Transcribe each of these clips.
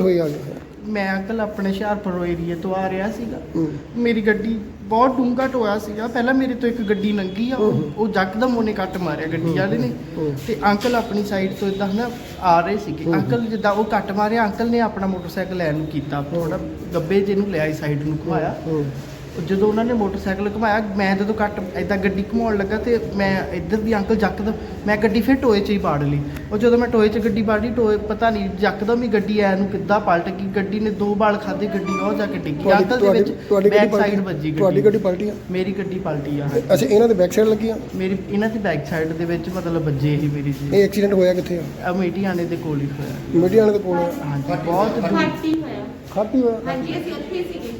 ਹੋਈ ਆ ਗਈ ਮੈਂ ਅੰਕਲ ਆਪਣੇ ਹੁਸ਼ਿਆਰਪੁਰ ਏਰੀਏ ਤੋਂ ਆ ਰਿਹਾ ਸੀਗਾ। ਮੇਰੀ ਗੱਡੀ ਬਹੁਤ ਡੂੰਘਾ ਟੋਇਆ ਸੀਗਾ। ਪਹਿਲਾਂ ਮੇਰੇ ਤੋਂ ਇੱਕ ਗੱਡੀ ਲੰਘੀ ਆ ਉਹ ਜੱਕਦਮ ਉਹਨੇ ਕੱਟ ਮਾਰਿਆ ਗੱਡੀ ਵਾਲੇ ਨੇ। ਤੇ ਅੰਕਲ ਆਪਣੀ ਸਾਈਡ ਤੋਂ ਇਦਾਂ ਨਾ ਆ ਰਹੇ ਸੀਗੇ। ਅੰਕਲ ਜਿੱਦਾਂ ਉਹ ਕੱਟ ਮਾਰਿਆ ਅੰਕਲ ਨੇ ਆਪਣਾ ਮੋਟਰਸਾਈਕਲ ਲੈਣ ਨੂੰ ਕੀਤਾ। ਥੋੜਾ ਗੱਬੇ ਜੇ ਨੂੰ ਲਿਆ ਸਾਈਡ ਨੂੰ ਘੁਮਾਇਆ। ਜਦੋਂ ਉਹਨਾਂ ਨੇ ਮੋਟਰਸਾਈਕਲ ਘੁਮਾਇਆ ਮੈਂ ਜਦੋਂ ਕੱਟ ਇਦਾਂ ਗੱਡੀ ਘੁਮਾਉਣ ਲੱਗਾ ਤੇ ਮੈਂ ਇੱਧਰ ਦੀ ਅੰਕਲ ਜੱਕਦਮ ਮੈਂ ਗੱਡੀ ਫਿਰ ਟੋਏ 'ਚ ਹੀ ਪਾੜ ਲਈ। ਉਹ ਜਦੋਂ ਮੈਂ ਟੋਏ 'ਚ ਗੱਡੀ ਪਾੜੀ ਟੋਏ ਪਤਾ ਨਹੀਂ ਜੱਕਦਮ ਹੀ ਗੱਡੀ ਐ ਨੂੰ ਕਿੱਦਾਂ ਪਲਟ ਗਈ ਗੱਡੀ ਨੇ ਦੋ ਬਾਲ ਖਾਦੇ ਗੱਡੀ ਉਹ ਜਾ ਕੇ ਡਿੱਗੀ ਅੰਕਲ ਦੇ ਵਿੱਚ ਤੁਹਾਡੀ ਗੱਡੀ ਬੈਕ ਸਾਈਡ ਵੱਜੀ ਤੁਹਾਡੀ ਗੱਡੀ ਪਲਟੀ ਆ? ਮੇਰੀ ਗੱਡੀ ਪਲਟੀ ਆ। ਅੱਛਾ ਇਹਨਾਂ ਦੇ ਬੈਕ ਸਾਈਡ ਲੱਗੀ ਆ? ਮੇਰੀ ਇਹਨਾਂ ਦੀ ਬੈਕ ਸਾਈਡ ਦੇ ਵਿੱਚ ਮਤਲਬ ਵੱਜੇ ਹੀ ਮੇਰੀ ਜੀ। ਇਹ ਐਕਸੀਡੈਂਟ ਹੋਇਆ ਕਿੱਥੇ ਆ? ਆ ਮੀਟੀਆਣੇ ਦੇ ਕੋਲ ਹੀ ਹੋਇਆ। ਮੀਡੀਆ ਦੇ ਕੋਲ। ਹਾਂਜੀ ਬਹੁਤ ਦੂਰ। ਖਾਟੀ ਹੋਇਆ। ਖਾਟੀ ਹੋਇਆ? ਹਾਂਜੀ ਅਸੀਂ ਉੱਥੇ ਸੀਗੇ।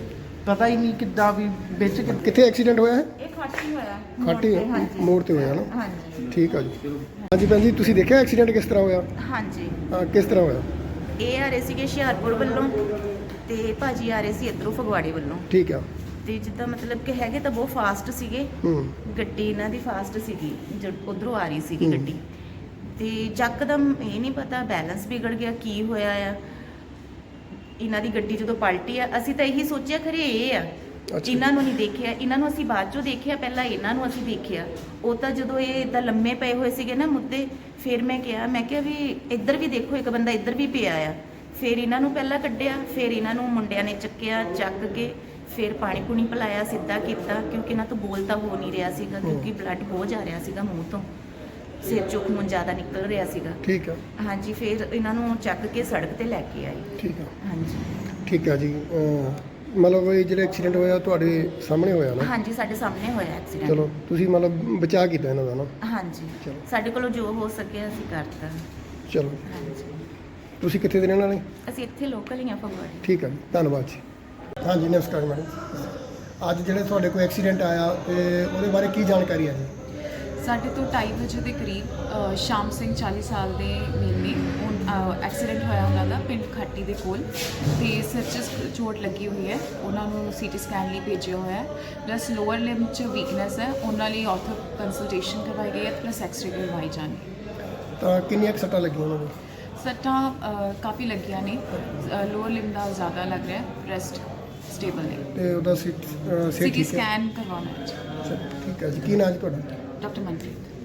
ਪਤਾ ਹੀ ਨਹੀਂ ਕਿੱਦਾਂ ਵੀ ਵਿੱਚ ਕਿ- ਕਿੱਥੇ ਐਕਸੀਡੈਂਟ ਹੋਇਆ ਹੈ? ਇਹ ਖਾਟੀ ਹੋਇਆ। ਖਾਟੀ ਮੋੜ ਤੇ, ਹਾਂਜੀ। ਮੋੜ ਤੇ ਹੋਇਆ ਨਾ? ਹਾਂਜੀ। ਠੀਕ ਆ ਜੀ। ਹਾਂਜੀ ਭੈਣ ਜੀ ਤੁਸੀਂ ਦੇਖਿਆ ਐਕਸੀਡੈਂਟ ਕਿਸ ਤਰ੍ਹਾਂ ਹੋਇਆ? ਹਾਂਜੀ। ਹਾਂ, ਕਿਸ ਤਰ੍ਹਾਂ ਹੋਇਆ? ਇਹ ਆ ਰਹੇ ਸੀਗੇ ਹੁਸ਼ਿਆਰਪੁਰ ਵੱਲੋਂ ਤੇ ਭਾਜੀ ਆ ਰਹੇ ਸੀ ਇੱਧਰੋਂ ਫਗਵਾੜੇ ਵੱਲੋਂ। ਠੀਕ ਆ। ਤੇ ਜਿੱਦਾਂ ਮਤਲਬ ਕਿ ਹੈਗੇ ਤਾਂ ਬਹੁਤ ਫਾਸਟ ਸੀਗੇ। ਹੂੰ। ਗੱਡੀ ਇਹਨਾਂ ਦੀ ਫਾਸਟ ਸੀਗੀ ਉਧਰੋਂ ਆ ਰਹੀ ਸੀਗੀ ਹੂੰ। ਗੱਡੀ। ਤੇ ਯਕਦਮ ਇਹ ਨਹੀਂ ਪਤਾ ਬੈਲੈਂਸ ਵਿਗੜ ਗਿਆ ਕੀ ਹੋਇਆ ਆ? ਇਹਨਾਂ ਦੀ ਗੱਡੀ ਜਦੋਂ ਪਲਟੀ ਆ ਅਸੀਂ ਤਾਂ ਇਹੀ ਸੋਚਿਆ ਖਰੇ ਇਹ ਆ। ਅੱਛਾ। ਇਹਨਾਂ ਨੂੰ ਨਹੀਂ ਦੇਖਿਆ ਇਹਨਾਂ ਨੂੰ ਅਸੀਂ ਬਾਅਦ ਚੋਂ ਦੇਖਿਆ ਪਹਿਲਾਂ ਇਹਨਾਂ ਨੂੰ ਅਸੀਂ ਦੇਖਿਆ। ਉਹ ਤਾਂ ਜਦੋਂ ਇਹ ਇਦਾਂ ਲੰਮੇ ਪਏ ਹੋਏ ਸੀਗੇ ਨਾ ਮੁੱਦੇ ਫਿਰ ਮੈਂ ਕਿਹਾ ਮੈਂ ਕਿਹਾ ਵੀ ਇੱਧਰ ਵੀ ਦੇਖੋ ਇੱਕ ਬੰਦਾ ਇੱਧਰ ਵੀ ਪਿਆ ਆ। ਫਿਰ ਇਹਨਾਂ ਨੂੰ ਪਹਿਲਾਂ ਕੱਢਿਆ ਫਿਰ ਇਹਨਾਂ ਨੂੰ ਮੁੰਡਿਆਂ ਨੇ ਚੱਕਿਆ ਚੱਕ ਕੇ ਫਿਰ ਪਾਣੀ ਪੂਣੀ ਪਿਲਾਇਆ ਸਿੱਧਾ ਕੀਤਾ ਕਿਉਂਕਿ ਇਹਨਾਂ ਤੋਂ ਬੋਲ ਤਾਂ ਹੋ ਨਹੀਂ ਰਿਹਾ ਸੀਗਾ ਕਿਉਂਕਿ ਬਲੱਡ ਬਹੁਤ ਜਾ ਰਿਹਾ ਸੀਗਾ ਮੂੰਹ ਤੋਂ। ਸਿਰ ਚੋਂ ਖੂਨ ਜ਼ਿਆਦਾ ਨਿਕਲ ਰਿਹਾ ਸੀਗਾ। ਠੀਕ ਆ। ਹਾਂਜੀ ਫਿਰ ਇਹਨਾਂ ਨੂੰ ਚੱਕ ਕੇ ਸੜਕ ਤੇ ਲੈ ਕੇ ਆਏ। ਠੀਕ ਆ। ਹਾਂਜੀ। ਠੀਕ ਆ ਜੀ ਅਹ, ਮਤਲਬ ਇਹ ਜਿਹੜਾ ਐਕਸੀਡੈਂਟ ਹੋਇਆ ਤੁਹਾਡੇ ਸਾਹਮਣੇ ਹੋਇਆ ਨਾ? ਹਾਂਜੀ ਸਾਡੇ ਸਾਹਮਣੇ ਹੋਇਆ ਐਕਸੀਡੈਂਟ ਚਲੋ ਤੁਸੀਂ ਮਤਲਬ ਬਚਾ ਕੀਤਾ ਇਹਨਾਂ ਦਾ ਨਾ? ਹਾਂਜੀ। ਚਲੋ। ਸਾਡੇ ਕੋਲੋਂ ਜੋ ਹੋ ਸਕਿਆ ਅਸੀਂ ਕਰਤਾ। ਚਲੋ। ਹਾਂਜੀ। ਤੁਸੀਂ ਕਿੱਥੇ ਦੇ ਰਹਿਣ ਵਾਲੇ? ਅਸੀਂ ਇੱਥੇ ਲੋਕਲ ਹੀ ਆ ਫਗਵਾੜੇ ਠੀਕ ਆ ਜੀ ਧੰਨਵਾਦ ਜੀ। ਹਾਂਜੀ ਨਮਸਕਾਰ ਮੈਡਮ। ਅੱਜ ਜਿਹੜੇ ਤੁਹਾਡੇ ਕੋਲ ਐਕਸੀਡੈਂਟ ਆਇਆ ਤੇ ਉਹਦੇ ਬਾਰੇ ਕੀ ਜਾਣਕਾਰੀ ਹੈ ਜੀ? ਸਾਡੇ ਤੋਂ 2:30 ਵਜੇ ਦੇ ਕਰੀਬ ਸ਼ਾਮ ਸਿੰਘ 40 ਸਾਲ ਦੇ ਮੇਲ ਐਕਸੀਡੈਂਟ ਹੋਇਆ ਉਹਨਾਂ ਦਾ ਪਿੰਡ ਖੱਟੀ ਦੇ ਕੋਲ। ਤੇ ਸਿਰ 'ਚ ਚੋਟ ਲੱਗੀ ਹੋਈ ਹੈ। ਉਹਨਾਂ ਨੂੰ ਸੀਟੀ ਸਕੈਨ ਲਈ ਭੇਜਿਆ ਹੋਇਆ ਹੈ। ਪਲੱਸ ਲੋਅਰ ਲਿੰਬ 'ਚ ਵੀਕਨੈਸ ਹੈ। ਉਹਨਾਂ ਲਈ ਆਰਥੋ ਕੰਸਲਟੇਸ਼ਨ ਕਰਵਾਈ ਗਈ ਹੈ ਪਲੱਸ ਐਕਸਰੇ ਕਰਵਾਈ ਜਾਣੀ ਤਾਂ ਕਿੰਨੀਆਂ ਸੱਟਾਂ ਲੱਗੀਆਂ ਉਹਨਾਂ ਨੂੰ? ਸੱਟਾਂ ਕਾਫੀ ਲੱਗੀਆਂ ਨੇ। ਲੋਅਰ ਲਿੰਬ ਦਾ ਜ਼ਿਆਦਾ ਲੱਗ ਰਿਹਾ ਰੈਸਟ ਸਟੇਬਲ ਹੈ ਤੇ ਉਹਦਾ ਸਿੱਟ ਸਕੈਨ ਕਰਵਾਉਣਾ ਹੈ। ਠੀਕ ਹੈ ਜੀ। ਕੀ ਨਾਮ ਤੁਹਾਡਾ? Dr. Manpreet.